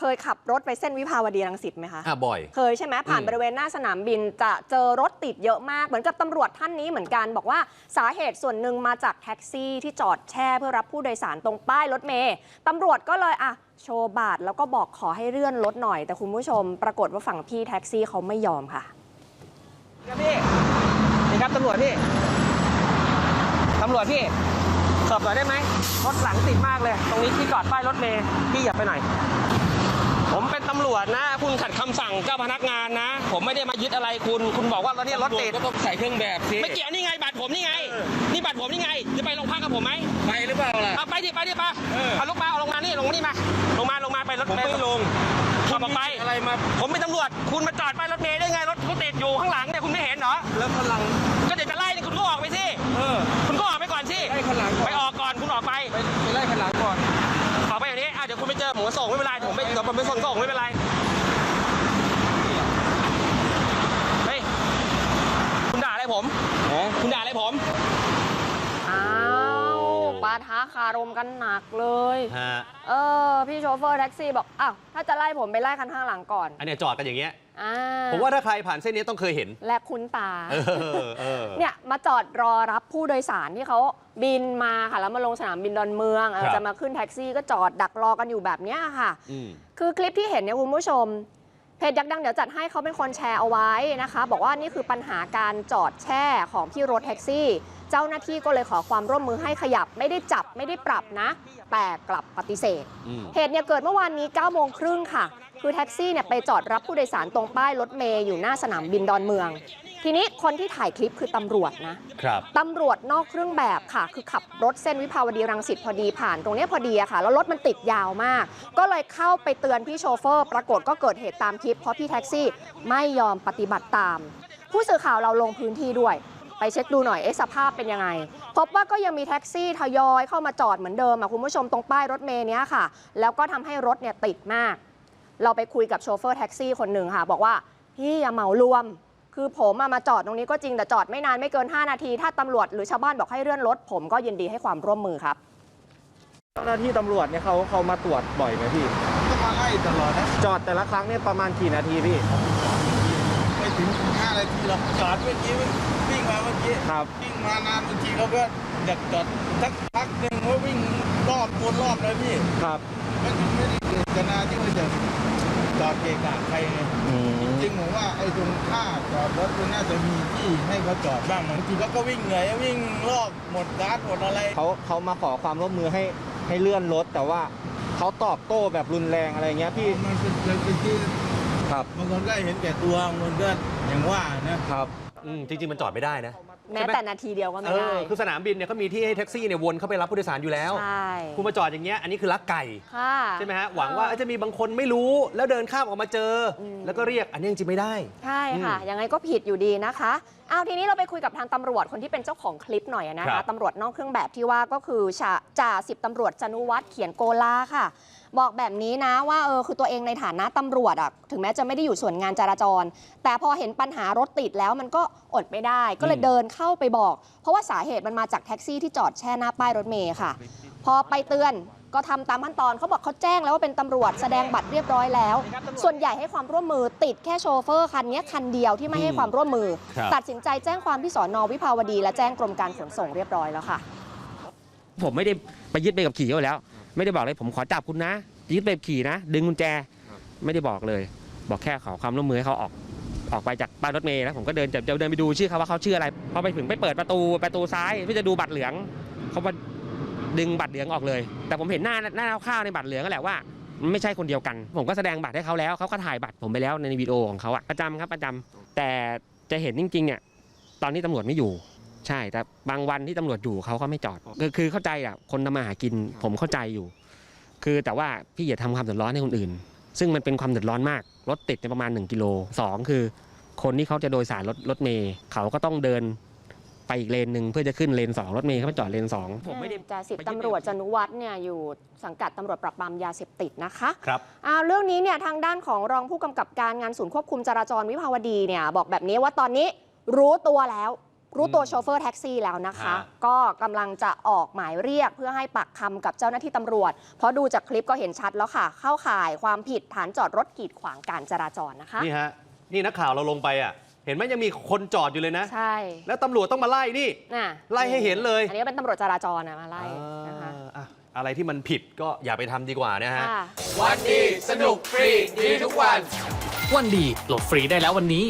เคยขับรถไปเส้นวิภาวดีรังสิตไหมคะอะบ่อย เคยใช่ไหมผ่านอืมบริเวณหน้าสนามบินจะเจอรถติดเยอะมากเหมือนกับตำรวจท่านนี้เหมือนกันบอกว่าสาเหตุส่วนหนึ่งมาจากแท็กซี่ที่จอดแช่เพื่อรับผู้โดยสารตรงป้ายรถเมย์ตำรวจก็เลยอะโชว์บาทแล้วก็บอกขอให้เลื่อนรถหน่อย แต่คุณผู้ชม ปรากฏว่าฝั่งพี่แท็กซี่เขาไม่ยอมค่ะครับพี่นี่ครับตำรวจพี่ตำรวจพี่สอบหน่อยได้ไหมรถหลังติดมากเลย ตรงนี้ที่จอดป้ายรถเมย์พี่อย่าไปหน่อย ผมเป็นตำรวจนะ คุณขัดคำสั่งเจ้าพนักงานนะ ผมไม่ได้มายึดอะไรคุณ คุณบอกว่าเราเนี่ยรถติด ก็ต้องใส่เครื่องแบบสิ ไม่เกี่ยวนี่ไงบัตรผมนี่ไง นี่บัตรผมนี่ไง จะไปโรงพักกับผมไหมไปหรือเปล่าล่ะ เอาไปดิไปดิไปเออ เอาลงมาเอาลงมานี่ลงมานี่มา ลงมาลงมาไปรถผมเมไม่ย์ลงขับออกไป อะไรมา ผมเป็นตำรวจ คุณมาจอดป้ายรถเมย์ได้ไงรถเขาติดอยู่ข้างหลังเนี่ยคุณไม่เห็นเหรอ แล้วพลัง ก็เดี๋ยวจะไล่นี่คุณก็ออกไปสิ เออ ส่งไม่เป็นไรผมไม่ผมไม่ส่งก็ส่งไม่เป็นไร เฮ้ย คุณด่าอะไรผม คุณด่าอะไรผม อ้าวปา ทะคารมกันหนักเลย ฮะเออ พี่โชเฟอร์แท็กซี่บอก อ้าว ถ้าจะไล่ผมไปไล่คันข้างหลังก่อนอันเนี้ยจอดกันอย่างเงี้ย อ่าผมว่าถ้าใครผ่านเส้นนี้ต้องเคยเห็น และคุ้นตา เออเออ เนี่ยมาจอดรอรับผู้โดยสารที่เขาบินมาค่ะแล้วมาลงสนามบินดอนเมืองเออครับ จะมาขึ้นแท็กซี่ก็จอดดักรอกันอยู่แบบเนี้ยค่ะ อืม คือคลิปที่เห็นเนี่ยคุณผู้ชม เพจยักษ์ดังเดี๋ยวจัดให้เขาเป็นคนแชร์เอาไว้นะคะ บอกว่านี่คือปัญหาการจอดแช่ของพี่รถแท็กซี่ เจ้าหน้าที่ก็เลยขอความร่วมมือให้ขยับไม่ได้จับไม่ได้ปรับนะ แต่กลับปฏิเสธอืมเหตุเนี่ยเกิดเมื่อวานนี้9โมงครึ่งค่ะ คือแท็กซี่เนี่ยไปจอดรับผู้โดยสารตรงป้ายรถเมย์อยู่หน้าสนามบินดอนเมือง ทีนี้คนที่ถ่ายคลิปคือตำรวจนะครับตำรวจนอกเครื่องแบบค่ะ คือขับรถเส้นวิภาวดีรังสิตพอดีผ่านตรงเนี้ยพอดีอะค่ะ แล้วรถมันติดยาวมาก ก็เลยเข้าไปเตือนพี่โชเฟอร์ ปรากฏก็เกิดเหตุตามคลิป เพราะพี่แท็กซี่ไม่ยอมปฏิบัติตาม ผู้สื่อข่าวเราลงพื้นที่ด้วย ไปเช็คดูหน่อยเอ๊ะสภาพเป็นยังไง พบว่าก็ยังมีแท็กซี่ทยอยเข้ามาจอดเหมือนเดิมอะคุณผู้ชมตรงป้ายรถเมย์เนี้ยค่ะ แล้วก็ทำให้รถเนี่ยติดมาก เราไปคุยกับโชเฟอร์แท็กซี่คนหนึ่งค่ะ บอกว่าพี่อย่าเหมารวม คือผมอะมาจอดตรงนี้ก็จริงแต่จอดไม่นานไม่เกิน 5 นาที ถ้าตำรวจหรือชาวบ้านบอกให้เลื่อนรถ ผมก็ยินดีให้ความร่วมมือครับเจ้าหน้าที่ตำรวจเนี่ยเขาเขามาตรวจบ่อยไหมพี่ก็มาไล่ตลอดนะจอดแต่ละครั้งเนี่ยประมาณกี่นาทีพี่ไม่ถึงห้านาทีหรอกจอดเมื่อกี้วิ่ งมาเมื่อกี้ครับ วิ่งมานานบางทีเขาก็อยากจอดสักพักหนึ่งว่าวิ่งรอบวนรอบเลยพี่ครับ มันไม่ได้เกิดจนาที่ว่าจะจอดเกะกะใครไงจริงผมว่าไอ้ตรงท่าจอดรถมันน่าจะมีที่ให้เขาจอดบ้างบางทีเขาก็วิ่งเหนื่อยวิ่งรอบหมดก๊าซหมดอะไรเขาเขามาขอความร่วมมือให้ให้เลื่อนรถ แต่ว่าเขาตอบโต้แบบรุนแรงอะไรเงี้ยพี่มันเป็นเป็นที่ครับบางคนก็เห็นแก่ตัวบางคนก็อย่างว่านะครับ อืมจริง ๆ มันจอดไม่ได้นะแม้แต่นาทีเดียวก็เอไม่ได้อคือสนามบินเนี่ยเขามีที่ให้แท็กซี่เนี่ยวนเข้าไปรับผู้โดยสารอยู่แล้ว ใช่คุณมาจอดอย่างเงี้ยอันนี้คือลักไก่ ค่ะ ใช่ไหมฮะ หวังว่าเอ้ยจะมีบางคนไม่รู้แล้วเดินข้ามออกมาเจออม แล้วก็เรียกอันนี้จริงๆไม่ได้ ใช่ค่ะ ยังไงก็ผิดอยู่ดีนะคะเอาทีนี้เราไปคุยกับทางตำรวจคนที่เป็นเจ้าของคลิปหน่อยนะครัคะบ ตำรวจนอกเครื่องแบบที่ว่าก็คือจ่าจ่าสิบตำรวจจนุวัฒน์เขียนโกลาค่ะ บอกแบบนี้นะว่าเออคือตัวเองในฐานะตำรวจอะถึงแม้จะไม่ได้อยู่ส่วนงานจราจร แต่พอเห็นปัญหารถติดแล้วมันก็อดไม่ได้ ก็เลยอืมเดินเข้าไปบอก เพราะว่าสาเหตุมันมาจากแท็กซี่ที่จอดแช่หน้าป้ายรถเมย์ค่ะ พอไปเตือนก็ทำตามขั้นตอนเขาบอกเขาแจ้งแล้วว่าเป็นตำรวจแสดงบัตรเรียบร้อยแล้ว ส่วนใหญ่ให้ความร่วมมือติดแค่โชเฟอร์คันนี้คันเดียวที่ไม่ให้ความร่วมมือครับตัดสินใจแจ้งความที่สอนอวิภาวดี และแจ้งกรมการขนส่งเรียบร้อยแล้วค่ะ ผมไม่ได้ไปยึดไปกับขี่เขาแล้ว ไม่ได้บอกเลยผมขอจับคุณนะยึดไปกับขี่นะ ดึงกุญแจ ไม่ได้บอกเลย บอกแค่ขอความร่วมมือให้เขาออกออกไปจากป้ายรถเมล์แล้วผมก็เดินจะเดินไปดูชื่อเขาว่าเขาชื่ออะไรพอไปถึงไปเปิดประตูประตูซ้ายเพื่อจะดูบัตรเหลืองเขามาดึงบัตรเหลืองออกเลย แต่ผมเห็นหน้าหน้าข้าวในบัตรเหลืองก็แหละว่ามันไม่ใช่คนเดียวกัน ผมก็แสดงบัตรให้เขาแล้วเขาก็ถ่ายบัตรผมไปแล้วในวิดีโอของเขาอะประจำครับประจำแต่จะเห็นจริงๆเนี่ยตอนนี้ตำรวจไม่อยู่ ใช่แต่บางวันที่ตำรวจอยู่เขาก็ไม่จอดคือคือเข้าใจอะคนทำมาหากินผมเข้าใจอยู่ คือแต่ว่าพี่อย่าทำความเดือดร้อนให้คนอื่น ซึ่งมันเป็นความเดือดร้อนมากรถติดในประมาณ 1กิโลสองคือ คนที่เขาจะโดยสารรถรถเมย์เขาก็ต้องเดินไปอีกเลนหนึ่งเพื่อจะขึ้นเลนสองรถเมย์เขาไปจอดเลนสองผมไม่ได้ จ่าสิบตำรวจจนุวัฒน์เนี่ยอยู่สังกัดตำรวจปราบปรามยาเสพติดนะคะครับ อ่าเรื่องนี้เนี่ยทางด้านของรองผู้กำกับการงานศูนย์ควบคุมจราจรวิภาวดีเนี่ยบอกแบบนี้ว่าตอนนี้รู้ตัวแล้ว รู้ตัวโชเฟอร์แท็กซี่แล้วนะคะ อ่า ก็กำลังจะออกหมายเรียกเพื่อให้ปากคำกับเจ้าหน้าที่ตำรวจ เพราะดูจากคลิปก็เห็นชัดแล้วค่ะ เข้าข่ายความผิดฐานจอดรถกีดขวางการจราจรนะคะ นี่ฮะ นี่นักข่าวเราลงไปอะ เห็นไหมยังมีคนจอดอยู่เลยนะ ใช่แล้วตำรวจต้องมาไล่นี่ น่ะไล่ให้เห็นเลย อันนี้ก็เป็นตำรวจจราจรนะมาไล่นะคะ อ่าอะอะไรที่มันผิดก็อย่าไปทำดีกว่านะฮะค่ะวันดี สนุกฟรี ดีทุกวัน วันดีโหลดฟรีได้แล้ววันนี้